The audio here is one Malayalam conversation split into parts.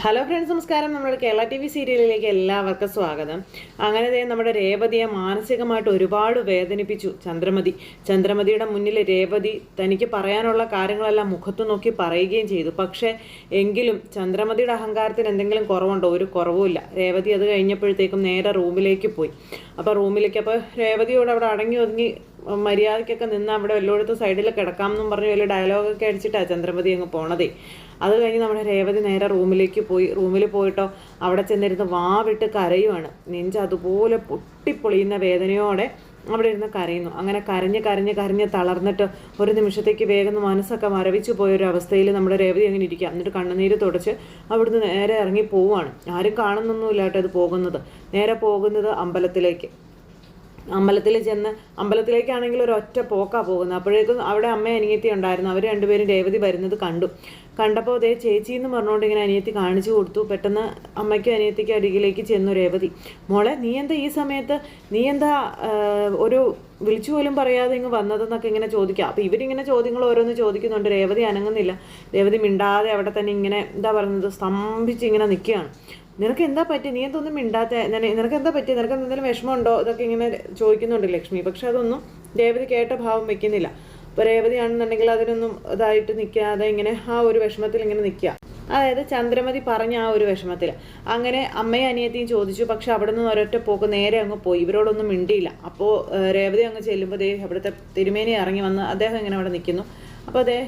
ഹലോ ഫ്രണ്ട്സ് നമസ്കാരം. നമ്മുടെ കേരള ടി വി സീരിയലിലേക്ക് എല്ലാവർക്കും സ്വാഗതം. അങ്ങനെ ദേ നമ്മുടെ രേവതിയെ മാനസികമായിട്ട് ഒരുപാട് വേദനിപ്പിച്ചു ചന്ദ്രമതി. ചന്ദ്രമതിയുടെ മുന്നിൽ രേവതി തനിക്ക് പറയാനുള്ള കാര്യങ്ങളെല്ലാം മുഖത്തു നോക്കി പറയുകയും ചെയ്തു. പക്ഷേ എങ്കിലും ചന്ദ്രമതിയുടെ അഹങ്കാരത്തിന് എന്തെങ്കിലും കുറവുണ്ടോ? ഒരു കുറവുമില്ല രേവതി അത് കഴിഞ്ഞപ്പോഴത്തേക്കും നേരെ റൂമിലേക്ക് പോയി. അപ്പോൾ റൂമിലേക്ക് അപ്പോൾ രേവതിയോട് അവിടെ അടങ്ങി ഒതുങ്ങി മര്യാദയ്ക്കൊക്കെ നിന്ന് അവിടെ എല്ലായിടത്തും സൈഡിൽ കിടക്കാമെന്നും പറഞ്ഞ് വലിയ ഡയലോഗൊക്കെ അടിച്ചിട്ടാണ് ചന്ദ്രമതി അങ്ങ് പോണതേ. അത് കഴിഞ്ഞ് നമ്മുടെ രേവതി നേരെ റൂമിലേക്ക് പോയി. റൂമിൽ പോയിട്ടോ അവിടെ ചെന്നിരുന്ന് വാവിട്ട് കരയുവാണ്. നെഞ്ച് അതുപോലെ പൊട്ടിപ്പൊളിയുന്ന വേദനയോടെ അവിടെ ഇരുന്ന് കരയുന്നു. അങ്ങനെ കരഞ്ഞ് കരഞ്ഞ് കരഞ്ഞ് തളർന്നിട്ട് ഒരു നിമിഷത്തേക്ക് വേഗം മനസ്സൊക്കെ മരവിച്ചു പോയ ഒരു അവസ്ഥയിൽ നമ്മുടെ രേവതി അങ്ങനെ ഇരിക്കുക. എന്നിട്ട് കണ്ണുനീര് തുടച്ച് അവിടുന്ന് നേരെ ഇറങ്ങി പോവുകയാണ് ആരും കാണുന്നൊന്നുമില്ല കേട്ടോ അത് പോകുന്നത്. നേരെ പോകുന്നത് അമ്പലത്തിലേക്ക്. അമ്പലത്തിൽ ചെന്ന് അമ്പലത്തിലേക്കാണെങ്കിൽ ഒരു ഒറ്റ പോക്കാ പോകുന്നത്. അപ്പോഴേക്കും അവിടെ അമ്മ അനിയത്തി ഉണ്ടായിരുന്നു അവർ രണ്ടുപേരും രേവതി വരുന്നത് കണ്ടു. കണ്ടപ്പോൾ അതേ ചേച്ചി എന്ന് പറഞ്ഞുകൊണ്ട് ഇങ്ങനെ അനിയത്തി കാണിച്ചു കൊടുത്തു. പെട്ടെന്ന് അമ്മയ്ക്കും അനിയത്തിക്കും അരികിലേക്ക് ചെന്നു രേവതി. മോളെ നീ എന്താ ഈ സമയത്ത് നീ എന്താ ഒരു വിളിച്ചു പോലും പറയാതെ ഇങ്ങ് വന്നതെന്നൊക്കെ ഇങ്ങനെ ചോദിക്കാം? അപ്പോൾ ഇവരിങ്ങനെ ചോദ്യങ്ങൾ ഓരോന്ന് ചോദിക്കുന്നുണ്ട്. രേവതി അനങ്ങുന്നില്ല. രേവതി മിണ്ടാതെ അവിടെ തന്നെ ഇങ്ങനെ എന്താ പറയുന്നത് സ്തംഭിച്ച് ഇങ്ങനെ നിൽക്കുകയാണ് നിനക്ക് എന്താ പറ്റി? നീ എന്തൊന്നും മിണ്ടാത്ത? നിന- നിനക്ക് എന്താ പറ്റി? നിനക്ക് എന്തെങ്കിലും വിഷമമുണ്ടോ? ഇതൊക്കെ ഇങ്ങനെ ചോദിക്കുന്നുണ്ട് ലക്ഷ്മി. പക്ഷെ അതൊന്നും രേവതി കേട്ട ഭാവം വെക്കുന്നില്ല. രേവതിയാണെന്നുണ്ടെങ്കിൽ അതിനൊന്നും ഇതായിട്ട് നിൽക്കാതെ ഇങ്ങനെ ആ ഒരു വിഷമത്തിൽ ഇങ്ങനെ നിൽക്കുക അതായത് ചന്ദ്രമതി പറഞ്ഞ ആ ഒരു വിഷമത്തിൽ. അങ്ങനെ അമ്മയും അനിയത്തിയും ചോദിച്ചു പക്ഷെ അവിടെ നിന്ന് ഒരൊറ്റ പോക്ക് നേരെ അങ്ങ് പോയി. ഇവരോടൊന്നും മിണ്ടിയില്ല. അപ്പോൾ രേവതി അങ്ങ് ചെല്ലുമ്പോൾ ദേ അവിടുത്തെ തിരുമേനി ഇറങ്ങി വന്ന് അദ്ദേഹം ഇങ്ങനെ അവിടെ നിൽക്കുന്നു അപ്പോൾ അതേ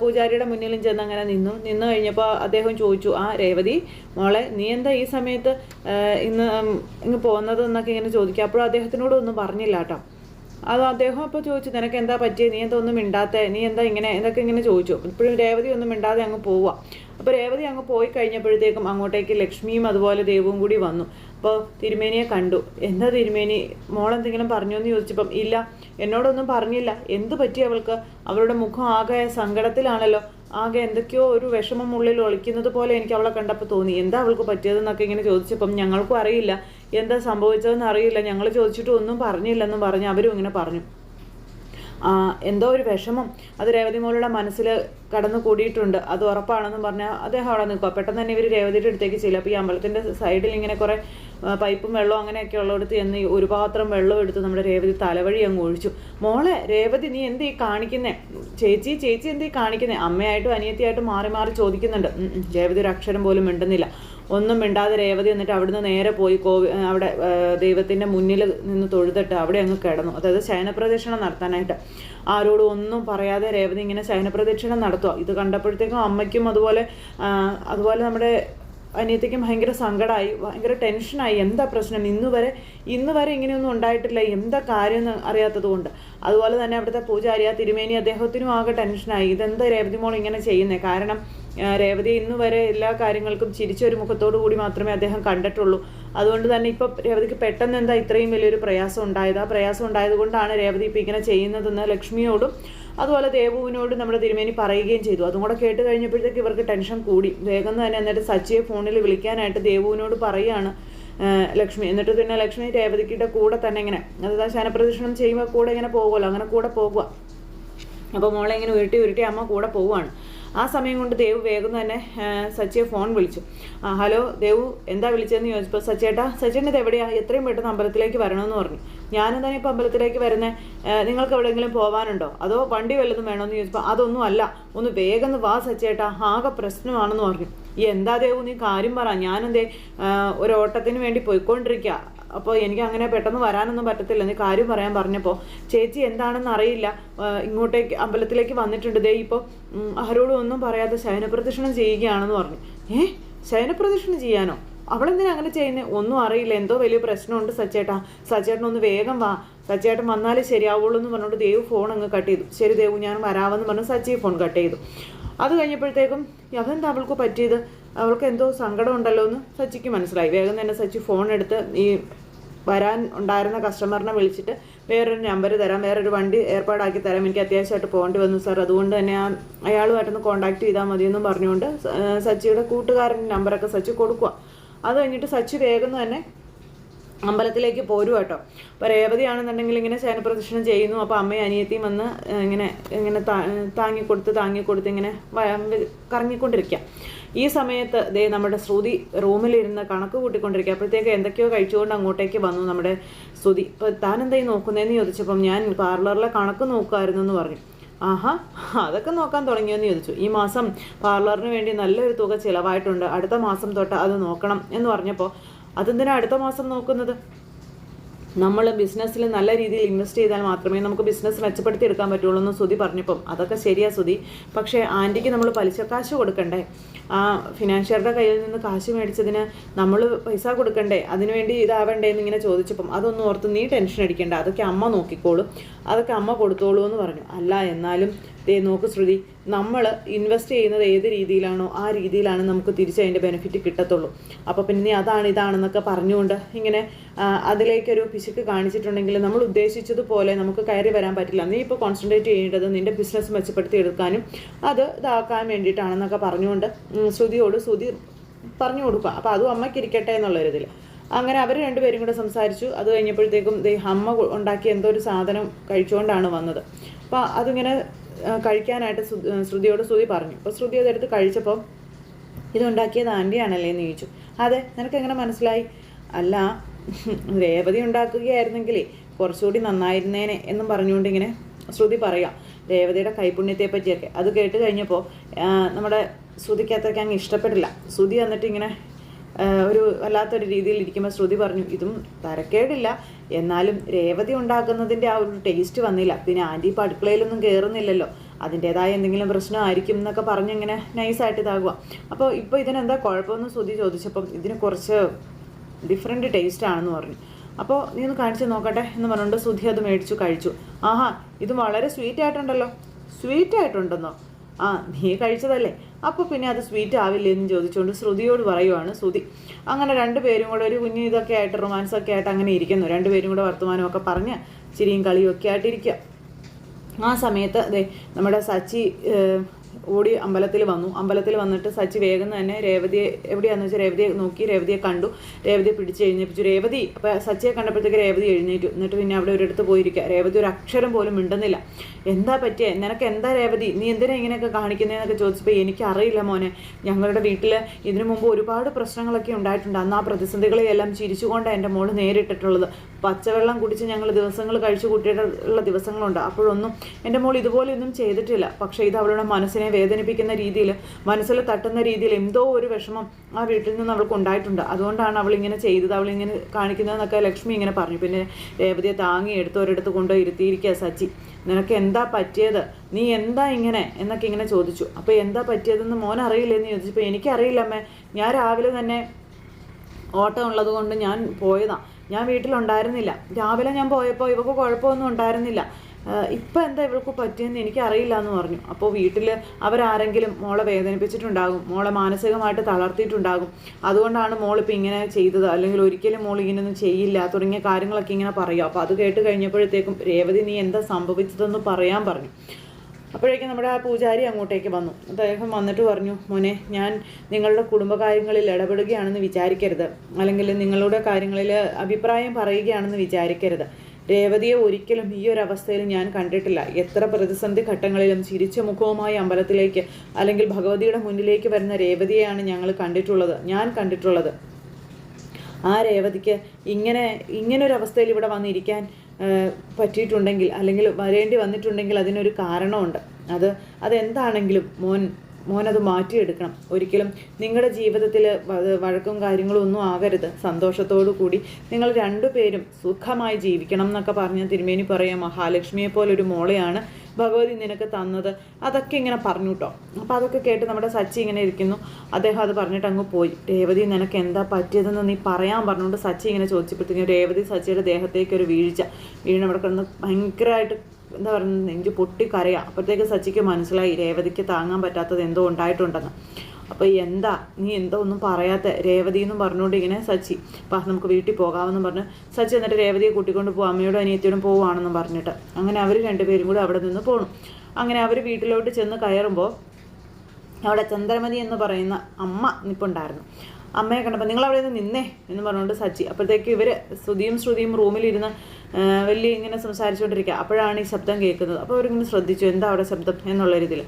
പൂജാരിയുടെ മുന്നിലും ചെന്ന് അങ്ങനെ നിന്നു. നിന്ന് കഴിഞ്ഞപ്പോൾ അദ്ദേഹം ചോദിച്ചു ആ രേവതി മോളെ നീ എന്താ ഈ സമയത്ത് ഇന്ന് ഇങ്ങ് പോകുന്നത് എന്നൊക്കെ ഇങ്ങനെ ചോദിക്കുക? അപ്പോഴും അദ്ദേഹത്തിനോടൊന്നും പറഞ്ഞില്ല കേട്ടോ. അത് അദ്ദേഹം അപ്പോൾ ചോദിച്ചു നിനക്ക് എന്താ പറ്റിയത് നീ എന്താ ഒന്നും മിണ്ടാത്ത? നീ എന്താ ഇങ്ങനെ? എന്തൊക്കെ ഇങ്ങനെ ചോദിച്ചു. ഇപ്പോഴും രേവതി ഒന്നും മിണ്ടാതെ അങ്ങ് പോവുക അപ്പോൾ രേവതി അങ്ങ് പോയി കഴിഞ്ഞപ്പോഴത്തേക്കും അങ്ങോട്ടേക്ക് ലക്ഷ്മിയും അതുപോലെ ദേവും കൂടി വന്നു. അപ്പോൾ തിരുമേനിയെ കണ്ടു. എന്താ തിരുമേനി? മോളെന്തെങ്കിലും പറഞ്ഞോ എന്ന് ചോദിച്ചപ്പം ഇല്ല എന്നോടൊന്നും പറഞ്ഞില്ല. എന്ത് പറ്റി അവൾക്ക്? അവളുടെ മുഖം ആകെ സങ്കടത്തിലാണല്ലോ. ആകെ എന്തൊക്കെയോ ഒരു വിഷമം ഉള്ളിൽ ഒളിക്കുന്നത് പോലെ എനിക്ക് അവളെ കണ്ടപ്പോൾ തോന്നി. എന്താ അവൾക്ക് പറ്റിയതെന്നൊക്കെ ഇങ്ങനെ ചോദിച്ചപ്പം ഞങ്ങൾക്കും അറിയില്ല. എന്താ സംഭവിച്ചതെന്ന് അറിയില്ല. ഞങ്ങൾ ചോദിച്ചിട്ട് ഒന്നും പറഞ്ഞില്ലെന്നും പറഞ്ഞ് അവരും ഇങ്ങനെ പറഞ്ഞു. എന്തോ ഒരു വിഷമം. അത് രേവതി മോളുടെ മനസ്സിൽ കടന്നു കൂടിയിട്ടുണ്ട് അത് ഉറപ്പാണെന്ന് പറഞ്ഞാൽ അദ്ദേഹം അവിടെ നിൽക്കുക പെട്ടെന്ന് തന്നെ ഇവർ രേവതിയുടെ അടുത്തേക്ക് ചെയ്യില്ല അപ്പോൾ ഈ അമ്പലത്തിന്റെ സൈഡിൽ ഇങ്ങനെ കുറേ പൈപ്പും വെള്ളവും അങ്ങനെയൊക്കെ ഉള്ളിടത്ത് ചെന്ന് ഒരു പാത്രം വെള്ളം എടുത്ത് നമ്മുടെ രേവതി തലവഴി അങ്ങ് ഒഴിച്ചു. മോളെ രേവതി നീ എന്തീ കാണിക്കുന്നേ? ചേച്ചി ചേച്ചി എന്തീ കാണിക്കുന്നേ? അമ്മയായിട്ടും അനിയത്തിയായിട്ടും മാറി മാറി ചോദിക്കുന്നുണ്ട്. രേവതി ഒരു അക്ഷരം പോലും മിണ്ടുന്നില്ല. ഒന്നും മിണ്ടാതെ രേവതി എന്നിട്ട് അവിടുന്ന് നേരെ പോയി കോവി അവിടെ ദൈവത്തിന്റെ മുന്നിൽ നിന്ന് തൊഴുതിട്ട് അവിടെ അങ്ങ് കിടന്നു. അതായത് ശയനപ്രദക്ഷിണം നടത്താനായിട്ട്. ആരോടും ഒന്നും പറയാതെ രേവതി ഇങ്ങനെ ശയനപ്രദക്ഷിണം നടത്തുക ഇത് കണ്ടപ്പോഴത്തേക്കും അമ്മയ്ക്കും അതുപോലെ അതുപോലെ നമ്മുടെ അനിയത്തിക്കും ഭയങ്കര സങ്കടമായി ഭയങ്കര ടെൻഷനായി. എന്താ പ്രശ്നം? ഇന്ന് വരെ ഇന്ന് വരെ ഇങ്ങനെയൊന്നും ഉണ്ടായിട്ടില്ല. എന്താ കാര്യം എന്ന് അറിയാത്തത് കൊണ്ട്. അതുപോലെ തന്നെ അവിടുത്തെ പൂജാരി ആ തിരുമേനി അദ്ദേഹത്തിനും ആകെ ടെൻഷനായി. ഇതെന്താ രേവതി മോൾ ഇങ്ങനെ ചെയ്യുന്നത് കാരണം രേവതി ഇന്ന് വരെ എല്ലാ കാര്യങ്ങൾക്കും ചിരിച്ചൊരു മുഖത്തോടു കൂടി മാത്രമേ അദ്ദേഹം കണ്ടിട്ടുള്ളൂ. അതുകൊണ്ട് തന്നെ ഇപ്പോൾ രേവതിക്ക് പെട്ടെന്ന് എന്താ ഇത്രയും വലിയൊരു പ്രയാസം ഉണ്ടായത്? ആ പ്രയാസം ഉണ്ടായത് കൊണ്ടാണ് രേവതി ഇപ്പോൾ ഇങ്ങനെ ചെയ്യുന്നതെന്ന് ലക്ഷ്മിയോടും അതുപോലെ ദേവുവിനോടും നമ്മുടെ തിരുമേനി പറയുകയും ചെയ്തു. അതും കൂടെ കേട്ട് കഴിഞ്ഞപ്പോഴത്തേക്ക് ഇവർക്ക് ടെൻഷൻ കൂടി. വേഗം തന്നെ എന്നിട്ട് സച്ചിയെ ഫോണിൽ വിളിക്കാനായിട്ട് ദേവുവിനോട് പറയുകയാണ് ലക്ഷ്മി. എന്നിട്ട് പിന്നെ ലക്ഷ്മി രേവതിക്കിയുടെ കൂടെ തന്നെ ഇങ്ങനെ അതായത് ശനപ്രദക്ഷിണം ചെയ്യുമ്പോൾ കൂടെ ഇങ്ങനെ പോകുമല്ലോ അങ്ങനെ കൂടെ പോകുക. അപ്പോൾ മോളെ ഇങ്ങനെ ഉരുട്ടി ഉരുട്ടി അമ്മ കൂടെ പോവുകയാണ്. ആ സമയം കൊണ്ട് ദേവ് വേഗം തന്നെ സച്ചിയെ ഫോൺ വിളിച്ചു. ഹലോ ദേവു എന്താ വിളിച്ചതെന്ന് ചോദിച്ചപ്പോൾ സച്ചേട്ടാ സച്ചേട്ടൻ ഇത് എവിടെയാ? എത്രയും പെട്ടെന്ന് അമ്പലത്തിലേക്ക് വരണമെന്ന് പറഞ്ഞു. ഞാനും തന്നെ ഇപ്പോൾ അമ്പലത്തിലേക്ക് വരുന്നത് നിങ്ങൾക്ക് എവിടെയെങ്കിലും പോകാനുണ്ടോ അതോ വണ്ടി വല്ലതും വേണമെന്ന് ചോദിച്ചപ്പോൾ അതൊന്നും അല്ല. ഒന്ന് വേഗം വാ സച്ചേട്ടാ. ആകെ പ്രശ്നമാണെന്ന് പറഞ്ഞു. എന്താ ദേവു നീ കാര്യം പറ. ഞാനെന്തേ ഒരു ഓട്ടത്തിന് വേണ്ടി പോയിക്കൊണ്ടിരിക്കുക അപ്പോൾ എനിക്ക് അങ്ങനെ പെട്ടെന്ന് വരാനൊന്നും പറ്റത്തില്ല. നീ കാര്യം പറയാൻ പറഞ്ഞപ്പോൾ ചേച്ചി എന്താണെന്ന് അറിയില്ല. ഇങ്ങോട്ടേക്ക് അമ്പലത്തിലേക്ക് വന്നിട്ടുണ്ട്. ദേ ഇപ്പോൾ ആരോടും ഒന്നും പറയാതെ ശയനപ്രദക്ഷിണം ചെയ്യുകയാണെന്ന് പറഞ്ഞു. ഏ? ശയനപ്രദക്ഷിണം ചെയ്യാനോ? അവളെന്തിനാ അങ്ങനെ ചെയ്യുന്നത് ഒന്നും അറിയില്ല. എന്തോ വലിയ പ്രശ്നമുണ്ട് സച്ചേട്ടാ. സച്ചേട്ടൻ ഒന്ന് വേഗം വാ. സച്ചേട്ടൻ വന്നാലേ ശരിയാവുള്ളൂ എന്ന് പറഞ്ഞുകൊണ്ട് ദേവ് ഫോൺ അങ്ങ് കട്ട് ചെയ്തു. ശരി ദേവ് ഞാൻ വരാമെന്ന് പറഞ്ഞ് സച്ചി ഫോൺ കട്ട് ചെയ്തു. അത് കഴിഞ്ഞപ്പോഴത്തേക്കും അതെന്താ അവൾക്ക് പറ്റിയത്? അവൾക്ക് എന്തോ സങ്കടം ഉണ്ടല്ലോ എന്ന് സച്ചിക്ക് മനസ്സിലായി. വേഗം തന്നെ സച്ചി ഫോൺ എടുത്ത് ഈ വരാൻ ഉണ്ടായിരുന്ന കസ്റ്റമറിനെ വിളിച്ചിട്ട് വേറൊരു നമ്പർ തരാം വേറൊരു വണ്ടി ഏർപ്പാടാക്കി തരാം എനിക്ക് അത്യാവശ്യമായിട്ട് പോകേണ്ടി വന്നു സാർ അതുകൊണ്ട് തന്നെ ആ അയാളുമായിട്ടൊന്ന് കോൺടാക്ട് ചെയ്താൽ മതിയെന്നും പറഞ്ഞുകൊണ്ട് സച്ചിയുടെ കൂട്ടുകാരന്റെ നമ്പറൊക്കെ സച്ചി കൊടുക്കുക അത് കഴിഞ്ഞിട്ട് സച്ചി വേഗം തന്നെ അമ്പലത്തിലേക്ക് പോരും കേട്ടോ അപ്പോൾ രേവതിയാണെന്നുണ്ടെങ്കിൽ ഇങ്ങനെ ശയനപ്രദക്ഷിണം ചെയ്യുന്നു. അപ്പോൾ അമ്മയും അനിയത്തിയും വന്ന് ഇങ്ങനെ ഇങ്ങനെ ഇങ്ങനെ താ- താങ്ങിക്കൊടുത്ത് താങ്ങിക്കൊടുത്ത് ഇങ്ങനെ കറങ്ങിക്കൊണ്ടിരിക്കുക ഈ സമയത്ത് ദേ നമ്മുടെ ശ്രുതി റൂമിലിരുന്ന് കണക്ക് കൂട്ടിക്കൊണ്ടിരിക്കുക. അപ്പോഴത്തേക്ക് എന്തൊക്കെയോ കഴിച്ചുകൊണ്ട് അങ്ങോട്ടേക്ക് വന്നു നമ്മുടെ ശ്രുതി. ഇപ്പോൾ താൻ എന്തായി നോക്കുന്നതെന്ന് ചോദിച്ചപ്പം ഞാൻ പാർലറിലെ കണക്ക് നോക്കുമായിരുന്നു എന്ന് പറഞ്ഞു. ആഹാ അതൊക്കെ നോക്കാൻ തുടങ്ങിയെന്ന് ചോദിച്ചു. ഈ മാസം പാർലറിന് വേണ്ടി നല്ലൊരു തുക ചിലവായിട്ടുണ്ട്. അടുത്ത മാസം തൊട്ട് അത് നോക്കണം എന്ന് പറഞ്ഞപ്പോൾ അതെന്തിനാ അടുത്ത മാസം നോക്കുന്നത്? നമ്മൾ ബിസിനസ്സിൽ നല്ല രീതിയിൽ ഇൻവെസ്റ്റ് ചെയ്താൽ മാത്രമേ നമുക്ക് ബിസിനസ് മെച്ചപ്പെടുത്തി എടുക്കാൻ പറ്റുള്ളൂ എന്ന് സുധി പറഞ്ഞപ്പം. അതൊക്കെ ശരിയാ സുധി പക്ഷേ ആന്റിക്ക് നമ്മൾ പലിശക്കാശ് കൊടുക്കണ്ടേ? ആ ഫിനാൻഷ്യറുടെ കയ്യിൽ നിന്ന് കാശ് മേടിച്ചതിന് നമ്മൾ പൈസ കൊടുക്കണ്ടേ? അതിനുവേണ്ടി ഇതാവണ്ടേ എന്ന് ഇങ്ങനെ ചോദിച്ചപ്പം അതൊന്നും ഓർത്ത് നീ ടെൻഷൻ അടിക്കണ്ട. അതൊക്കെ അമ്മ നോക്കിക്കോളും. അതൊക്കെ അമ്മ കൊടുത്തോളൂ എന്ന് പറഞ്ഞു. അല്ല എന്നാലും ദേ നോക്ക് ശ്രുതി നമ്മൾ ഇൻവെസ്റ്റ് ചെയ്യുന്നത് ഏത് രീതിയിലാണോ ആ രീതിയിലാണ് നമുക്ക് തിരിച്ച് അതിന്റെ ബെനിഫിറ്റ് കിട്ടത്തുള്ളൂ. അപ്പോൾ പിന്നെ അതാണ് ഇതാണെന്നൊക്കെ പറഞ്ഞുകൊണ്ട് ഇങ്ങനെ അതിലേക്കൊരു പിശുക്ക് കാണിച്ചിട്ടുണ്ടെങ്കിൽ നമ്മൾ ഉദ്ദേശിച്ചതുപോലെ നമുക്ക് കയറി വരാൻ പറ്റില്ല. നീ ഇപ്പോൾ കോൺസെൻട്രേറ്റ് ചെയ്യേണ്ടത് നിന്റെ ബിസിനസ് മെച്ചപ്പെടുത്തി എടുക്കാനും അത് ഇതാക്കാൻ വേണ്ടിയിട്ടാണെന്നൊക്കെ പറഞ്ഞുകൊണ്ട് ശ്രുതിയോട് ശ്രുതി പറഞ്ഞു കൊടുക്കുക. അപ്പോൾ അതും അമ്മയ്ക്ക് ഇരിക്കട്ടെ എന്നുള്ളൊരിതിൽ അങ്ങനെ അവർ രണ്ടുപേരും കൂടെ സംസാരിച്ചു. അത് കഴിഞ്ഞപ്പോഴത്തേക്കും ദേ അമ്മ ഉണ്ടാക്കിയ എന്തോ ഒരു സാധനം കഴിച്ചുകൊണ്ടാണ് വന്നത്. അപ്പോൾ അതിങ്ങനെ കഴിക്കാനായിട്ട് ശ്രുതിയോട് ശ്രുതി പറഞ്ഞു. അപ്പോൾ ശ്രുതി അതെടുത്ത് കഴിച്ചപ്പോൾ ഇതുണ്ടാക്കിയത് ആന്റിയാണല്ലേ എന്ന് ചോദിച്ചു. അതെ നിനക്ക് എങ്ങനെ മനസ്സിലായി? അല്ല രേവതി ഉണ്ടാക്കുകയായിരുന്നെങ്കിലേ കുറച്ചുകൂടി നന്നായിരുന്നേനെ എന്നും പറഞ്ഞുകൊണ്ട് ഇങ്ങനെ ശ്രുതി പറയാം. രേവതിയുടെ കൈപുണ്യത്തെ പറ്റിയൊക്കെ. അത് കേട്ട് കഴിഞ്ഞപ്പോൾ നമ്മുടെ നമ്മുടെ ശ്രുതിക്കകത്തൊക്കെ അങ്ങ് ഇഷ്ടപ്പെട്ടില്ല ശ്രുതി എന്നിട്ട് ഇങ്ങനെ ഒരു വല്ലാത്തൊരു രീതിയിൽ ഇരിക്കുമ്പോൾ ശ്രുതി പറഞ്ഞു ഇതും തരക്കേടില്ല. എന്നാലും രേവതി ഉണ്ടാക്കുന്നതിന്റെ ആ ഒരു ടേസ്റ്റ് വന്നില്ല. പിന്നെ ആന്റി ഇപ്പോൾ അടുക്കളയിലൊന്നും കയറുന്നില്ലല്ലോ അതിന്റേതായ എന്തെങ്കിലും പ്രശ്നമായിരിക്കും എന്നൊക്കെ പറഞ്ഞ് ഇങ്ങനെ നൈസായിട്ട് ഇതാകുക അപ്പോൾ ഇപ്പോൾ ഇതിനെന്താ കുഴപ്പമെന്ന് ശ്രുതി ചോദിച്ചപ്പം ഇതിന് കുറച്ച് ഡിഫറെന്റ് ടേസ്റ്റ് ആണെന്ന് പറഞ്ഞു. അപ്പോൾ നീ ഒന്ന് കാണിച്ച് നോക്കട്ടെ എന്ന് പറഞ്ഞുകൊണ്ട് സുധി അത് മേടിച്ചു കഴിച്ചു. ആഹാ ഇത് വളരെ സ്വീറ്റ് ആയിട്ടുണ്ടല്ലോ. സ്വീറ്റ് ആയിട്ടുണ്ടെന്നോ? ആ നീ കഴിച്ചതല്ലേ? അപ്പോൾ പിന്നെ അത് സ്വീറ്റ് ആവില്ലേ എന്ന് ചോദിച്ചുകൊണ്ട് ശ്രുതിയോട് പറയുവാണ് ശ്രുതി. അങ്ങനെ രണ്ടുപേരും കൂടെ ഒരു കുഞ്ഞു ഇതൊക്കെ ആയിട്ട് റൊമാൻസ് ഒക്കെ ആയിട്ട് അങ്ങനെ ഇരിക്കുന്നു. രണ്ടുപേരും കൂടെ വർത്തമാനമൊക്കെ പറഞ്ഞ് ചിരിയും കളിയും ഒക്കെ ആയിട്ടിരിക്കുക ആ സമയത്ത് അതെ നമ്മുടെ സച്ചി ഓടി അമ്പലത്തിൽ വന്നു. അമ്പലത്തിൽ വന്നിട്ട് സച്ചി വേഗം തന്നെ രേവതിയെ എവിടെയാണെന്ന് വെച്ചാൽ രേവതിയെ നോക്കി രേവതിയെ കണ്ടു. രേവതിയെ പിടിച്ച് എഴുന്നേപ്പിച്ചു. രേവതി അപ്പോൾ സച്ചിയെ കണ്ടപ്പോഴത്തേക്ക് രേവതി എഴുന്നേറ്റു. എന്നിട്ട് പിന്നെ അവിടെ ഒരിടത്ത് പോയിരിക്കുക. രേവതി ഒരു അക്ഷരം പോലും മിണ്ടുന്നില്ല. എന്താ പറ്റിയ? നിനക്ക് എന്താ രേവതി? നീ എന്തിനാ ഇങ്ങനെയൊക്കെ കാണിക്കുന്നതെന്നൊക്കെ ചോദിച്ചപ്പോൾ എനിക്കറിയില്ല മോനെ. ഞങ്ങളുടെ വീട്ടിൽ ഇതിനു മുമ്പ് ഒരുപാട് പ്രശ്നങ്ങളൊക്കെ ഉണ്ടായിട്ടുണ്ട്. അന്ന് ആ പ്രതിസന്ധികളെയെല്ലാം ചിരിച്ചുകൊണ്ടാണ് എന്റെ മോൾ നേരിട്ടിട്ടുള്ളത്. പച്ചവെള്ളം കുടിച്ച് ഞങ്ങൾ ദിവസങ്ങൾ കഴിച്ചു കൂട്ടിയിട്ടുള്ള ദിവസങ്ങളുണ്ട്. അപ്പോഴൊന്നും എന്റെ മോൾ ഇതുപോലെയൊന്നും ചെയ്തിട്ടില്ല. പക്ഷേ ഇത് അവളുടെ മനസ്സിനെ വേദനിപ്പിക്കുന്ന രീതിയിൽ മനസ്സിൽ തട്ടുന്ന രീതിയിൽ എന്തോ ഒരു വിഷമം ആ വീട്ടിൽ നിന്ന് അവൾക്ക് ഉണ്ടായിട്ടുണ്ട്. അതുകൊണ്ടാണ് അവൾ ഇങ്ങനെ ചെയ്തത്. അവൾ ഇങ്ങനെ കാണിക്കുന്നതെന്നൊക്കെ ലക്ഷ്മി ഇങ്ങനെ പറഞ്ഞു. പിന്നെ രേവതിയെ താങ്ങി എടുത്ത് ഒരിടത്ത് ഇരുത്തിയിരിക്കുക സച്ചി. നിനക്ക് എന്താ പറ്റിയത്? നീ എന്താ ഇങ്ങനെ? എന്നൊക്കെ ഇങ്ങനെ ചോദിച്ചു. അപ്പോൾ എന്താ പറ്റിയതെന്ന് മോൻ അറിയില്ലെന്ന് ചോദിച്ചപ്പോൾ എനിക്കറിയില്ല അമ്മേ. ഞാൻ രാവിലെ തന്നെ ഓട്ടം ഉള്ളത് കൊണ്ട് ഞാൻ പോയതാ. ഞാൻ വീട്ടിലുണ്ടായിരുന്നില്ല. രാവിലെ ഞാൻ പോയപ്പോൾ ഇവക്ക് കുഴപ്പമൊന്നും ഉണ്ടായിരുന്നില്ല. ഇപ്പം എന്താ ഇവൾക്ക് പറ്റിയെന്ന് എനിക്കറിയില്ല എന്ന് പറഞ്ഞു. അപ്പോൾ വീട്ടിൽ അവരാരെങ്കിലും മോളെ വേദനിപ്പിച്ചിട്ടുണ്ടാകും മോളെ മാനസികമായിട്ട് തളർത്തിയിട്ടുണ്ടാകും. അതുകൊണ്ടാണ് മോൾ ഇപ്പം ഇങ്ങനെ ചെയ്തത്. അല്ലെങ്കിൽ ഒരിക്കലും മോൾ ഇങ്ങനെയൊന്നും ചെയ്യില്ല തുടങ്ങിയ കാര്യങ്ങളൊക്കെ ഇങ്ങനെ പറയും അപ്പോൾ അത് കേട്ട് കഴിഞ്ഞപ്പോഴത്തേക്കും രേവതി നീ എന്താ സംഭവിച്ചതെന്ന് പറയാൻ പറഞ്ഞു. അപ്പോഴേക്കും നമ്മുടെ ആ പൂജാരി അങ്ങോട്ടേക്ക് വന്നു. അദ്ദേഹം വന്നിട്ട് പറഞ്ഞു മോനെ ഞാൻ നിങ്ങളുടെ കുടുംബകാര്യങ്ങളിൽ ഇടപെടുകയാണെന്ന് വിചാരിക്കരുത്. അല്ലെങ്കിൽ നിങ്ങളുടെ കാര്യങ്ങളിൽ അഭിപ്രായം പറയുകയാണെന്ന് വിചാരിക്കരുത്. രേവതിയെ ഒരിക്കലും ഈ ഒരു അവസ്ഥയിൽ ഞാൻ കണ്ടിട്ടില്ല. എത്ര പ്രതിസന്ധി ഘട്ടങ്ങളിലും ചിരിച്ച മുഖവുമായി അമ്പലത്തിലേക്ക് അല്ലെങ്കിൽ ഭഗവതിയുടെ മുന്നിലേക്ക് വരുന്ന രേവതിയെയാണ് ഞങ്ങൾ കണ്ടിട്ടുള്ളത് ഞാൻ കണ്ടിട്ടുള്ളത്. ആ രേവതിക്ക് ഇങ്ങനെ ഇങ്ങനെ ഒരു അവസ്ഥയിൽ ഇവിടെ വന്നിരിക്കാൻ പറ്റിയിട്ടുണ്ടെങ്കിൽ അല്ലെങ്കിൽ വരേണ്ടി വന്നിട്ടുണ്ടെങ്കിൽ അതിനൊരു കാരണമുണ്ട്. അത് അതെന്താണെങ്കിലും മോൻ മോനത് മാറ്റിയെടുക്കണം. ഒരിക്കലും നിങ്ങളുടെ ജീവിതത്തിൽ വഴക്കും കാര്യങ്ങളും ഒന്നും ആകരുത്. സന്തോഷത്തോടു കൂടി നിങ്ങൾ രണ്ടുപേരും സുഖമായി ജീവിക്കണം എന്നൊക്കെ പറഞ്ഞ് തിരുമേനി പറയാം മഹാലക്ഷ്മിയെ പോലെ ഒരു മോളെയാണ് ഭഗവതി നിനക്ക് തന്നത്. അതൊക്കെ ഇങ്ങനെ പറഞ്ഞു കേട്ടോ. അപ്പോൾ അതൊക്കെ കേട്ട് നമ്മുടെ സച്ചി ഇങ്ങനെ ഇരിക്കുന്നു. അദ്ദേഹം അത് പറഞ്ഞിട്ട് അങ്ങ് പോയി. രേവതി നിനക്ക് എന്താ പറ്റിയതെന്ന് നീ പറയാൻ പറഞ്ഞുകൊണ്ട് സച്ചി ഇങ്ങനെ ചോദിച്ചപ്പോഴത്തേക്കും രേവതി സച്ചിയുടെ ദേഹത്തേക്ക് ഒരു വീഴ്ച. വീണ് അവിടെ കിടന്ന് ഭയങ്കരമായിട്ട് എന്താ പറയുന്നത് നെഞ്ചു പൊട്ടി കരയാ അപ്പോഴത്തേക്ക് സച്ചിക്ക് മനസ്സിലായി രേവതിക്ക് താങ്ങാൻ പറ്റാത്തത് എന്തോ ഉണ്ടായിട്ടുണ്ടെന്ന്. അപ്പോൾ എന്താ? നീ എന്തോ ഒന്നും പറയാത്ത രേവതി എന്നും പറഞ്ഞുകൊണ്ട് ഇങ്ങനെ സച്ചി അപ്പം നമുക്ക് വീട്ടിൽ പോകാമെന്നും പറഞ്ഞ് സച്ചി എന്നിട്ട് രേവതിയെ കൂട്ടിക്കൊണ്ട് പോകും അമ്മയോടും അനിയത്തിയോടും പോവുകയാണെന്നും പറഞ്ഞിട്ട്. അങ്ങനെ അവർ രണ്ടുപേരും കൂടി അവിടെ നിന്ന് പോകണം അങ്ങനെ അവർ വീട്ടിലോട്ട് ചെന്ന് കയറുമ്പോൾ അവിടെ ചന്ദ്രമതി എന്ന് പറയുന്ന അമ്മ നിപ്പുണ്ടായിരുന്നു. അമ്മയെ കണ്ടപ്പോൾ നിങ്ങൾ അവിടെ നിന്ന് നിന്നേ എന്ന് പറഞ്ഞുകൊണ്ട് സച്ചി അപ്പോഴത്തേക്ക് ഇവർ ശ്രുതിയും ശ്രുതിയും റൂമിലിരുന്ന് വലിയ ഇങ്ങനെ സംസാരിച്ചുകൊണ്ടിരിക്കുക അപ്പോഴാണ് ഈ ശബ്ദം കേൾക്കുന്നത്. അപ്പോൾ അവരിങ്ങനെ ശ്രദ്ധിച്ചു എന്താ അവിടെ ശബ്ദം എന്നുള്ള രീതിയിൽ.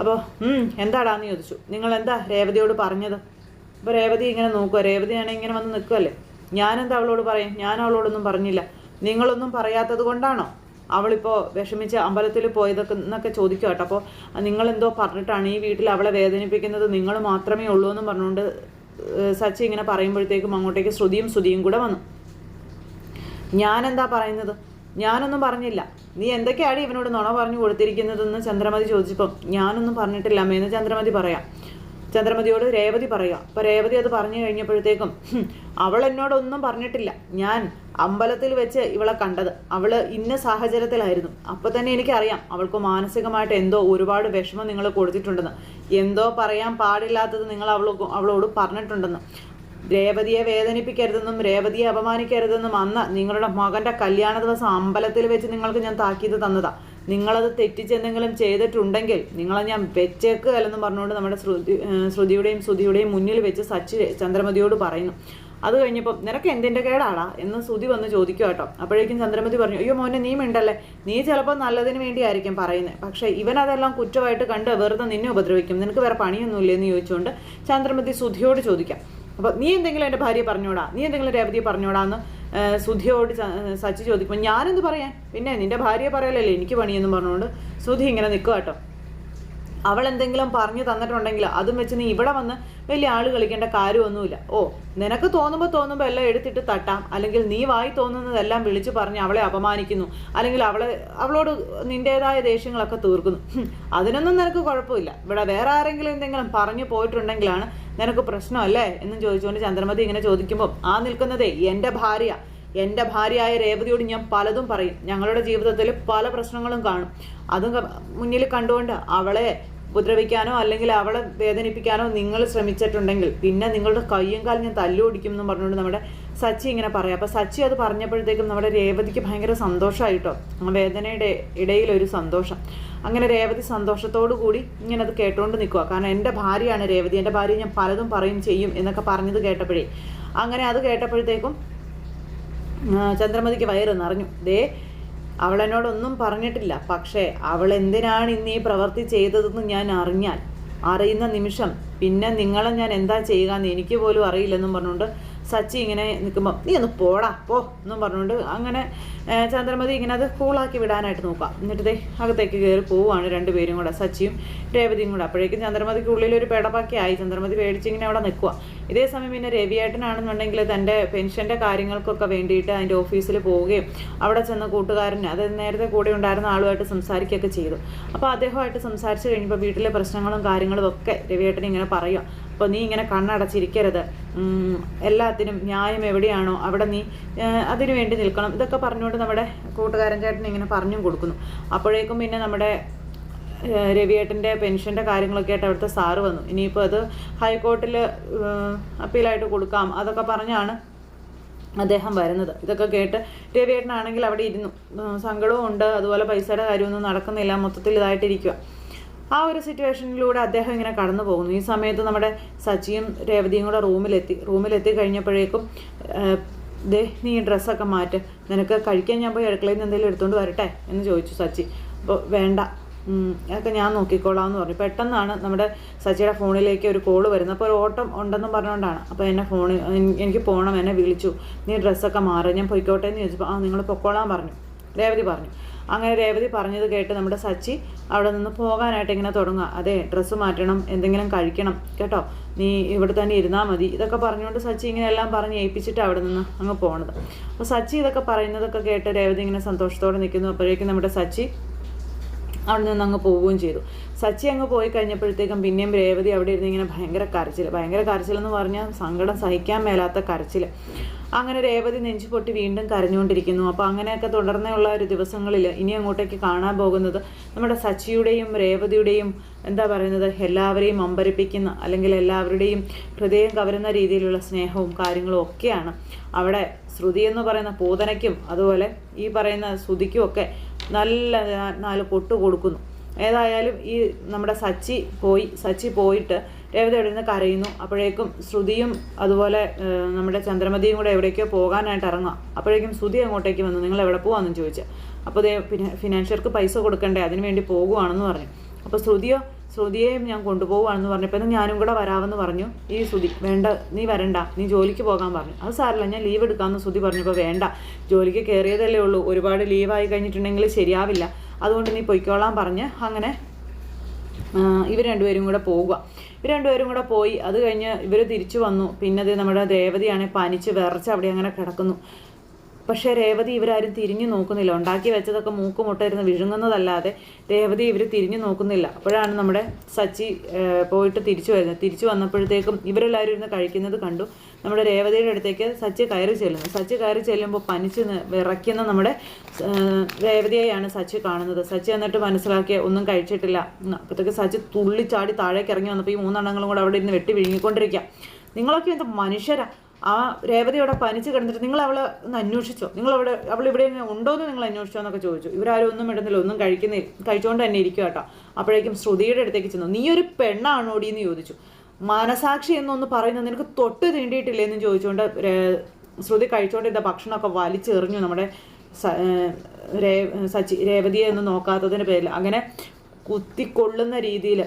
അപ്പോൾ എന്താടാന്ന് ചോദിച്ചു. നിങ്ങൾ എന്താ രേവതിയോട് പറഞ്ഞത്? അപ്പോൾ രേവതി ഇങ്ങനെ നോക്കുക രേവതിയാണെങ്കിൽ ഇങ്ങനെ വന്ന് നിൽക്കുമല്ലേ ഞാനെന്താ അവളോട് പറയും? ഞാൻ അവളോടൊന്നും പറഞ്ഞില്ല. നിങ്ങളൊന്നും പറയാത്തത് കൊണ്ടാണോ? അവളിപ്പോൾ വിഷമിച്ച് അമ്പലത്തിൽ പോയതൊക്കെ എന്നൊക്കെ ചോദിക്കുക കേട്ടോ. അപ്പോൾ നിങ്ങളെന്തോ പറഞ്ഞിട്ടാണ് ഈ വീട്ടിൽ അവളെ വേദനിപ്പിക്കുന്നത്. നിങ്ങൾ മാത്രമേ ഉള്ളൂ എന്ന് പറഞ്ഞുകൊണ്ട് സച്ചി ഇങ്ങനെ പറയുമ്പോഴത്തേക്കും അങ്ങോട്ടേക്ക് ശ്രുതിയും ശ്രുതിയും കൂടെ വന്നു. ഞാനെന്താ പറയുന്നത്? ഞാനൊന്നും പറഞ്ഞില്ല. നീ എന്തൊക്കെയാണ് ഇവനോട് നുണ പറഞ്ഞു കൊടുത്തിരിക്കുന്നതെന്ന് ചന്ദ്രമതി ചോദിച്ചപ്പം ഞാനൊന്നും പറഞ്ഞിട്ടില്ല അമ്മയെന്ന് ചന്ദ്രമതി പറയാം. ചന്ദ്രമതിയോട് രേവതി പറയുക. അപ്പോൾ രേവതി അത് പറഞ്ഞു കഴിഞ്ഞപ്പോഴത്തേക്കും "ഹും, അവൾ എന്നോടൊന്നും പറഞ്ഞിട്ടില്ല. ഞാൻ അമ്പലത്തിൽ വെച്ച് ഇവളെ കണ്ടത്. അവൾ ഇന്ന സാഹചര്യത്തിലായിരുന്നു. അപ്പോൾ തന്നെ എനിക്കറിയാം അവൾക്ക് മാനസികമായിട്ട് എന്തോ ഒരുപാട് വിഷമം നിങ്ങൾ കൊടുത്തിട്ടുണ്ടെന്ന്. എന്തോ പറയാൻ പാടില്ലാത്തത് നിങ്ങൾ അവൾ അവളോട് പറഞ്ഞിട്ടുണ്ടെന്ന്. രേവതിയെ വേദനിപ്പിക്കരുതെന്നും രേവതിയെ അപമാനിക്കരുതെന്നും അന്ന് നിങ്ങളുടെ മകന്റെ കല്യാണ ദിവസം അമ്പലത്തിൽ വെച്ച് നിങ്ങൾക്ക് ഞാൻ താക്കീത് തന്നതാ. നിങ്ങളത് തെറ്റിച്ചെന്തെങ്കിലും ചെയ്തിട്ടുണ്ടെങ്കിൽ നിങ്ങളെ ഞാൻ വെച്ചേക്കുകയല്ലെന്ന് പറഞ്ഞുകൊണ്ട് നമ്മുടെ ശ്രുതി ശ്രുതിയുടെയും ശ്രുതിയുടെയും മുന്നിൽ വെച്ച് സച്ചി ചന്ദ്രമതിയോട് പറയുന്നു. അത് കഴിഞ്ഞപ്പോൾ നിനക്ക് എന്തിന്റെ കേടാടാ എന്ന് സുതി വന്ന് ചോദിക്കുക കേട്ടോ. അപ്പോഴേക്കും ചന്ദ്രമതി പറഞ്ഞു അയ്യോ മോനെ നീ മിണ്ടല്ലേ? നീ ചിലപ്പോൾ നല്ലതിന് വേണ്ടിയായിരിക്കും പറയുന്നത് പക്ഷേ ഇവൻ അതെല്ലാം കുറ്റമായിട്ട് കണ്ട് വെറുതെ നിന്നെ ഉപദ്രവിക്കും. നിനക്ക് വേറെ പണിയൊന്നുമില്ലേ? എന്ന് ചോദിച്ചുകൊണ്ട് ചന്ദ്രമതി ശ്രുതിയോട് ചോദിക്കാം. അപ്പോൾ നീ എന്തെങ്കിലും എന്റെ ഭാര്യയെ പറഞ്ഞോടാ നീ എന്തെങ്കിലും രേവതിയെ പറഞ്ഞോടാന്ന് സുധിയോട് സച്ചി ചോദിക്കുമ്പോൾ ഞാനെന്ത് പറയാൻ? പിന്നെ നിന്റെ ഭാര്യയെ പറയലല്ലേ എനിക്ക് പണിയെന്ന് പറഞ്ഞുകൊണ്ട് സുധി ഇങ്ങനെ നിൽക്കുക കേട്ടോ അവൾ എന്തെങ്കിലും പറഞ്ഞു തന്നിട്ടുണ്ടെങ്കിൽ അതും വെച്ച് നീ ഇവിടെ വന്ന് വലിയ ആൾ കളിക്കേണ്ട കാര്യമൊന്നുമില്ല. ഓ നിനക്ക് തോന്നുമ്പോൾ തോന്നുമ്പോൾ എല്ലാം എടുത്തിട്ട് തട്ടാം. അല്ലെങ്കിൽ നീ വായി തോന്നുന്നതെല്ലാം വിളിച്ചു പറഞ്ഞ് അവളെ അപമാനിക്കുന്നു. അല്ലെങ്കിൽ അവളെ അവളോട് നിന്റേതായ ദേഷ്യങ്ങളൊക്കെ തീർക്കുന്നു. അതിനൊന്നും നിനക്ക് കുഴപ്പമില്ല. ഇവിടെ വേറെ ആരെങ്കിലും എന്തെങ്കിലും പറഞ്ഞു പോയിട്ടുണ്ടെങ്കിലാണ് നിനക്ക് പ്രശ്നമല്ലേ? എന്നും ചോദിച്ചുകൊണ്ട് ചന്ദ്രമതി ഇങ്ങനെ ചോദിക്കുമ്പോൾ ആ നിൽക്കുന്നതേ എന്റെ ഭാര്യ. എന്റെ ഭാര്യയായ രേവതിയോട് ഞാൻ പലതും പറയും. ഞങ്ങളുടെ ജീവിതത്തിൽ പല പ്രശ്നങ്ങളും കാണും. അതും മുന്നിൽ കണ്ടുകൊണ്ട് അവളെ ഉപദ്രവിക്കാനോ അല്ലെങ്കിൽ അവളെ വേദനിപ്പിക്കാനോ നിങ്ങൾ ശ്രമിച്ചിട്ടുണ്ടെങ്കിൽ പിന്നെ നിങ്ങളുടെ കയ്യും കാലും ഞാൻ തല്ലുപിടിക്കും എന്ന് പറഞ്ഞുകൊണ്ട് നമ്മുടെ സച്ചി ഇങ്ങനെ പറയാം. അപ്പോൾ സച്ചി അത് പറഞ്ഞപ്പോഴത്തേക്കും നമ്മുടെ രേവതിക്ക് ഭയങ്കര സന്തോഷമായിട്ടോ ആ വേദനയുടെ ഇടയിൽ ഒരു സന്തോഷം. അങ്ങനെ രേവതി സന്തോഷത്തോടു കൂടി ഇങ്ങനെ അത് കേട്ടുകൊണ്ട് നിൽക്കുക കാരണം എന്റെ ഭാര്യയാണ് രേവതി. എന്റെ ഭാര്യ ഞാൻ പലതും പറയും ചെയ്യും എന്നൊക്കെ പറഞ്ഞത് കേട്ടപ്പോഴേ. അങ്ങനെ അത് കേട്ടപ്പോഴത്തേക്കും ചന്ദ്രമതിക്ക് വയറ് നിറഞ്ഞു. ദേ അവളെന്നോടൊന്നും പറഞ്ഞിട്ടില്ല. പക്ഷേ അവൾ എന്തിനാണ് ഇന്ന് ഈ പ്രവൃത്തി ചെയ്തതെന്ന് ഞാൻ അറിഞ്ഞാൽ അറിയുന്ന നിമിഷം പിന്നെ നിങ്ങളെ ഞാൻ എന്താ ചെയ്യുക എന്ന് എനിക്ക് പോലും അറിയില്ലെന്നും പറഞ്ഞുകൊണ്ട് സച്ചി ഇങ്ങനെ നിൽക്കുമ്പോൾ നീ ഒന്ന് പോടാ പോ എന്നും പറഞ്ഞുകൊണ്ട് അങ്ങനെ ചന്ദ്രമതി ഇങ്ങനെ അത് കൂളാക്കി വിടാനായിട്ട് നോക്കാം എന്നിട്ട് ദേ അകത്തേക്ക് കയറി പോവുകയാണ് രണ്ടുപേരും കൂടെ സച്ചിയും രേവതിയും കൂടെ. അപ്പോഴേക്കും ചന്ദ്രമതിക്ക് ഉള്ളിൽ ഒരു പെടപ്പാക്കി ആയി. ചന്ദ്രമതി പേടിച്ച് ഇങ്ങനെ അവിടെ നിൽക്കുക. ഇതേ സമയം പിന്നെ രവിയേട്ടനാണെന്നുണ്ടെങ്കിൽ തന്റെ പെൻഷന്റെ കാര്യങ്ങൾക്കൊക്കെ വേണ്ടിയിട്ട് അതിന്റെ ഓഫീസിൽ പോവുകയും അവിടെ ചെന്ന കൂട്ടുകാരൻ അത് നേരത്തെ കൂടെ ഉണ്ടായിരുന്ന ആളുമായിട്ട് സംസാരിക്കുകയൊക്കെ ചെയ്തു. അപ്പോൾ അദ്ദേഹമായിട്ട് സംസാരിച്ച് കഴിഞ്ഞപ്പോൾ വീട്ടിലെ പ്രശ്നങ്ങളും കാര്യങ്ങളും ഒക്കെ രവിയേട്ടൻ ഇങ്ങനെ പറയുക. അപ്പോൾ നീ ഇങ്ങനെ കണ്ണടച്ചിരിക്കരുത്. എല്ലാത്തിനും ന്യായം എവിടെയാണോ അവിടെ നീ അതിനു വേണ്ടി നിൽക്കണം. ഇതൊക്കെ പറഞ്ഞുകൊണ്ട് നമ്മുടെ കൂട്ടുകാരൻ ചേട്ടൻ ഇങ്ങനെ പറഞ്ഞും കൊടുക്കുന്നു. അപ്പോഴേക്കും പിന്നെ നമ്മുടെ രവിയേട്ടന്റെ പെൻഷന്റെ കാര്യങ്ങളൊക്കെ ആയിട്ട് അവിടുത്തെ സാറ് വന്നു. ഇനിയിപ്പോൾ അത് ഹൈക്കോർട്ടിൽ അപ്പീലായിട്ട് കൊടുക്കാം. അതൊക്കെ പറഞ്ഞാണ് അദ്ദേഹം വരുന്നത്. ഇതൊക്കെ കേട്ട് രവിയേട്ടനാണെങ്കിൽ അവിടെ ഇരുന്നു. സങ്കടവും ഉണ്ട്. അതുപോലെ പൈസയുടെ കാര്യമൊന്നും നടക്കുന്നില്ല. മൊത്തത്തിൽ ഇതായിട്ടിരിക്കുക ആ ഒരു സിറ്റുവേഷനിലൂടെ അദ്ദേഹം ഇങ്ങനെ കടന്നു പോകുന്നു. ഈ സമയത്ത് നമ്മുടെ സച്ചിയും രേവതിയും കൂടെ റൂമിലെത്തി റൂമിലെത്തി കഴിഞ്ഞപ്പോഴേക്കും ദേ നീ ഡ്രസ്സൊക്കെ മാറ്റ്. നിനക്ക് കഴിക്കാൻ ഞാൻ പോയി അടുക്കളയിൽ നിന്ന് എന്തെങ്കിലും എടുത്തുകൊണ്ട് വരട്ടെ എന്ന് ചോദിച്ചു സച്ചി. അപ്പോൾ വേണ്ട അതൊക്കെ ഞാൻ നോക്കിക്കോളാം എന്ന് പറഞ്ഞു. പെട്ടെന്നാണ് നമ്മുടെ സച്ചിയുടെ ഫോണിലേക്ക് ഒരു കോൾ വരുന്നത്. അപ്പോൾ ഒരു ഓട്ടം ഉണ്ടെന്ന് പറഞ്ഞുകൊണ്ടാണ്. അപ്പോൾ എന്നെ ഫോണിൽ എനിക്ക് പോകണം എന്നെ വിളിച്ചു. നീ ഡ്രസ്സൊക്കെ മാറി ഞാൻ പൊയ്ക്കോട്ടെ എന്ന് ചോദിച്ചപ്പോൾ ആ നിങ്ങൾ പൊക്കോളാൻ പറഞ്ഞു. രേവതി പറഞ്ഞു. അങ്ങനെ രേവതി പറഞ്ഞത് കേട്ട് നമ്മുടെ സച്ചി അവിടെ നിന്ന് പോകാനായിട്ട് ഇങ്ങനെ തുടങ്ങുക. അതെ ഡ്രസ്സ് മാറ്റണം എന്തെങ്കിലും കഴിക്കണം കേട്ടോ. നീ ഇവിടെ തന്നെ ഇരുന്നാൽ മതി. ഇതൊക്കെ പറഞ്ഞുകൊണ്ട് സച്ചി ഇങ്ങനെ എല്ലാം പറഞ്ഞ് ഏൽപ്പിച്ചിട്ട് അവിടെ നിന്ന് അങ്ങ് പോണത്. അപ്പോൾ സച്ചി ഇതൊക്കെ പറയുന്നതൊക്കെ കേട്ട് രേവതി ഇങ്ങനെ സന്തോഷത്തോടെ നിൽക്കുന്നു. അപ്പോഴേക്കും നമ്മുടെ സച്ചി അവിടെ നിന്ന് അങ്ങ് പോവുകയും ചെയ്തു. സച്ചി അങ്ങ് പോയി കഴിഞ്ഞപ്പോഴത്തേക്കും പിന്നെയും രേവതി അവിടെ ഇരുന്ന് ഇങ്ങനെ ഭയങ്കര കരച്ചിൽ ഭയങ്കര കരച്ചിലെന്ന് പറഞ്ഞാൽ സങ്കടം സഹിക്കാൻ മേലാത്ത കരച്ചിൽ അങ്ങനെ രേവതി നെഞ്ചു പൊട്ടി വീണ്ടും കരഞ്ഞുകൊണ്ടിരിക്കുന്നു. അപ്പോൾ അങ്ങനെയൊക്കെ തുടർന്നുള്ള ഒരു ദിവസങ്ങളിൽ ഇനി അങ്ങോട്ടേക്ക് കാണാൻ പോകുന്നത് നമ്മുടെ സച്ചിയുടെയും രേവതിയുടെയും എന്താ പറയുന്നത് എല്ലാവരെയും അമ്പരിപ്പിക്കുന്ന അല്ലെങ്കിൽ എല്ലാവരുടെയും ഹൃദയം കവരുന്ന രീതിയിലുള്ള സ്നേഹവും കാര്യങ്ങളും ഒക്കെയാണ്. അവിടെ ശ്രുതി എന്ന് പറയുന്ന പൂതനയ്ക്കും അതുപോലെ ഈ പറയുന്ന ശ്രുതിക്കും ഒക്കെ നല്ല നാല് പൊട്ട് കൊടുക്കുന്നു. ഏതായാലും ഈ നമ്മുടെ സച്ചി പോയി സച്ചി പോയിട്ട് രേവതി അവിടെ നിന്ന് കരയുന്നു. അപ്പോഴേക്കും ശ്രുതിയും അതുപോലെ നമ്മുടെ ചന്ദ്രമതിയും കൂടെ എവിടേക്കോ പോകാനായിട്ട് ഇറങ്ങുക അപ്പോഴേക്കും ശ്രുതി അങ്ങോട്ടേക്ക് വന്നു. നിങ്ങൾ എവിടെ പോവാന്ന് ചോദിച്ചു? അപ്പോൾ ദേ ഫിനാൻഷ്യർക്ക് പൈസ കൊടുക്കണ്ടേ? അതിനു വേണ്ടി പോകുവാണെന്ന് പറഞ്ഞു. അപ്പോൾ ശ്രുതിയോ ശ്രുതിയെയും ഞാൻ കൊണ്ടുപോകുവാണെന്ന് പറഞ്ഞപ്പോൾ ഞാനും കൂടെ വരാമെന്ന് പറഞ്ഞു. ഈ ശ്രുതി വേണ്ട നീ വരണ്ട നീ ജോലിക്ക് പോകാൻ പറഞ്ഞു. അത് സാരല്ല ഞാൻ ലീവ് എടുക്കാമെന്ന് ശ്രുതി പറഞ്ഞപ്പോൾ വേണ്ട. ജോലിക്ക് കയറിയതല്ലേ ഉള്ളൂ. ഒരുപാട് ലീവായി കഴിഞ്ഞിട്ടുണ്ടെങ്കിൽ ശരിയാവില്ല. അതുകൊണ്ട് നീ പൊയ്ക്കോളാൻ പറഞ്ഞ് അങ്ങനെ ഇവർ രണ്ടുപേരും കൂടെ പോവുക. ഇവർ രണ്ടുപേരും കൂടെ പോയി. അത് കഴിഞ്ഞ് ഇവർ തിരിച്ചു വന്നു. പിന്നെ നമ്മുടെ ദേവതയാണെങ്കിൽ പനിച്ച് വിറച്ച് അവിടെ അങ്ങനെ കിടക്കുന്നു. പക്ഷേ രേവതി ഇവരാരും തിരിഞ്ഞു നോക്കുന്നില്ല. ഉണ്ടാക്കി വെച്ചതൊക്കെ മൂക്ക് മുട്ടയിരുന്ന് വിഴുങ്ങുന്നതല്ലാതെ രേവതി ഇവർ തിരിഞ്ഞു നോക്കുന്നില്ല. അപ്പോഴാണ് നമ്മുടെ സച്ചി പോയിട്ട് തിരിച്ചു വരുന്നത്. തിരിച്ചു വന്നപ്പോഴത്തേക്കും ഇവരെല്ലാവരും ഇരുന്ന് കഴിക്കുന്നത് കണ്ടു. നമ്മുടെ രേവതിയുടെ അടുത്തേക്ക് സച്ചി കയറി ചെല്ലുന്നു. സച്ചി കയറി ചെല്ലുമ്പോൾ പനിച്ച് വിറയ്ക്കുന്ന നമ്മുടെ രേവതിയെയാണ് സച്ചി കാണുന്നത്. സച്ചി എന്നിട്ട് മനസ്സിലാക്കിയ ഒന്നും കഴിച്ചിട്ടില്ല. അപ്പോഴത്തേക്ക് സച്ചി തുള്ളിച്ചാടി താഴേക്ക് ഇറങ്ങി വന്നപ്പോൾ ഈ മൂന്നെണ്ണങ്ങളും കൂടെ അവിടെ ഇരുന്ന് വെട്ടി വിഴുങ്ങിക്കൊണ്ടിരിക്കുക നിങ്ങളൊക്കെ എന്താ മനുഷ്യരാ? ആ രേവതി അവിടെ പനിച്ച് കിടന്നിട്ട് നിങ്ങൾ അവളെ ഒന്ന് അന്വേഷിച്ചോ. നിങ്ങൾ അവിടെ അവൾ ഇവിടെ ഉണ്ടോ എന്ന് നിങ്ങൾ അന്വേഷിച്ചോ എന്നൊക്കെ ചോദിച്ചു. ഇവരാരും ഒന്നും ഇടുന്നില്ല ഒന്നും കഴിക്കുന്നില്ല കഴിച്ചുകൊണ്ട് തന്നെ ഇരിക്കുക കേട്ടോ. അപ്പോഴേക്കും ശ്രുതിയുടെ അടുത്തേക്ക് ചെന്നു. നീ ഒരു പെണ്ണാണോടി? എന്ന് ചോദിച്ചു. മനസാക്ഷി എന്നൊന്ന് പറയുന്നത് നിനക്ക് തൊട്ട് തീണ്ടിയിട്ടില്ലേ? എന്ന് ചോദിച്ചുകൊണ്ട് ശ്രുതി കഴിച്ചുകൊണ്ടിരുന്ന ഭക്ഷണമൊക്കെ വലിച്ചെറിഞ്ഞു നമ്മുടെ സച്ചി രേവതിയെ ഒന്നും നോക്കാത്തതിന്റെ പേരിൽ അങ്ങനെ കുത്തിക്കൊള്ളുന്ന രീതിയിൽ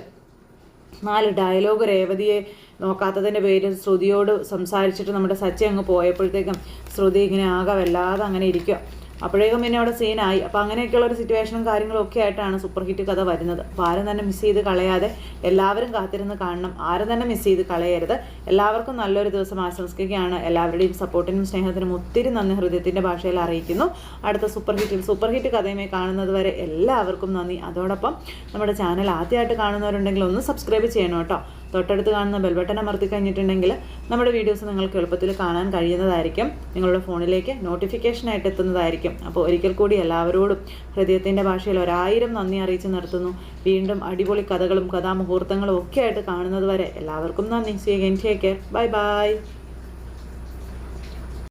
നാല് ഡയലോഗ് രേവതിയെ നോക്കാത്തതിന്റെ പേരിൽ ശ്രുതിയോട് സംസാരിച്ചിട്ട് നമ്മുടെ സച്ചി അങ്ങ് പോയപ്പോഴത്തേക്കും ശ്രുതി ഇങ്ങനെ ആകെ വല്ലാതെ അങ്ങനെ ഇരിക്കുക അപ്പോഴേക്കും പിന്നെ അവിടെ സീനായി. അപ്പോൾ അങ്ങനെയൊക്കെയുള്ള ഒരു സിറ്റുവേഷനും കാര്യങ്ങളും ഒക്കെ ആയിട്ടാണ് സൂപ്പർ ഹിറ്റ് കഥ വരുന്നത്. അപ്പോൾ ആരും തന്നെ മിസ് ചെയ്ത് കളയാതെ എല്ലാവരും കാത്തിരുന്ന് കാണണം. ആരും തന്നെ മിസ് ചെയ്ത് കളയരുത്. എല്ലാവർക്കും നല്ലൊരു ദിവസം ആശംസിക്കുകയാണ്. എല്ലാവരുടെയും സപ്പോർട്ടിനും സ്നേഹത്തിനും ഒത്തിരി നന്ദി ഹൃദയത്തിന്റെ ഭാഷയിൽ അറിയിക്കുന്നു. അടുത്ത സൂപ്പർ ഹിറ്റിൽ സൂപ്പർ ഹിറ്റ് കഥയുമായി കാണുന്നത് വരെ എല്ലാവർക്കും നന്ദി. അതോടൊപ്പം നമ്മുടെ ചാനൽ ആദ്യമായിട്ട് കാണുന്നവരുണ്ടെങ്കിൽ ഒന്ന് സബ്സ്ക്രൈബ് ചെയ്യണം കേട്ടോ. തൊട്ടടുത്ത് കാണുന്ന ബെൽബട്ടൺ അമർത്തി കഴിഞ്ഞിട്ടുണ്ടെങ്കിൽ നമ്മുടെ വീഡിയോസ് നിങ്ങൾക്ക് എളുപ്പത്തിൽ കാണാൻ കഴിയുന്നതായിരിക്കും. നിങ്ങളുടെ ഫോണിലേക്ക് നോട്ടിഫിക്കേഷനായിട്ട് എത്തുന്നതായിരിക്കും. അപ്പോൾ ഒരിക്കൽ കൂടി എല്ലാവരോടും ഹൃദയത്തിന്റെ ഭാഷയിൽ ഒരായിരം നന്ദി അറിയിച്ച് നിർത്തുന്നു. വീണ്ടും അടിപൊളി കഥകളും കഥാമുഹൂർത്തങ്ങളും ഒക്കെ ആയിട്ട് കാണുന്നത് വരെ എല്ലാവർക്കും നന്ദി. C bye bye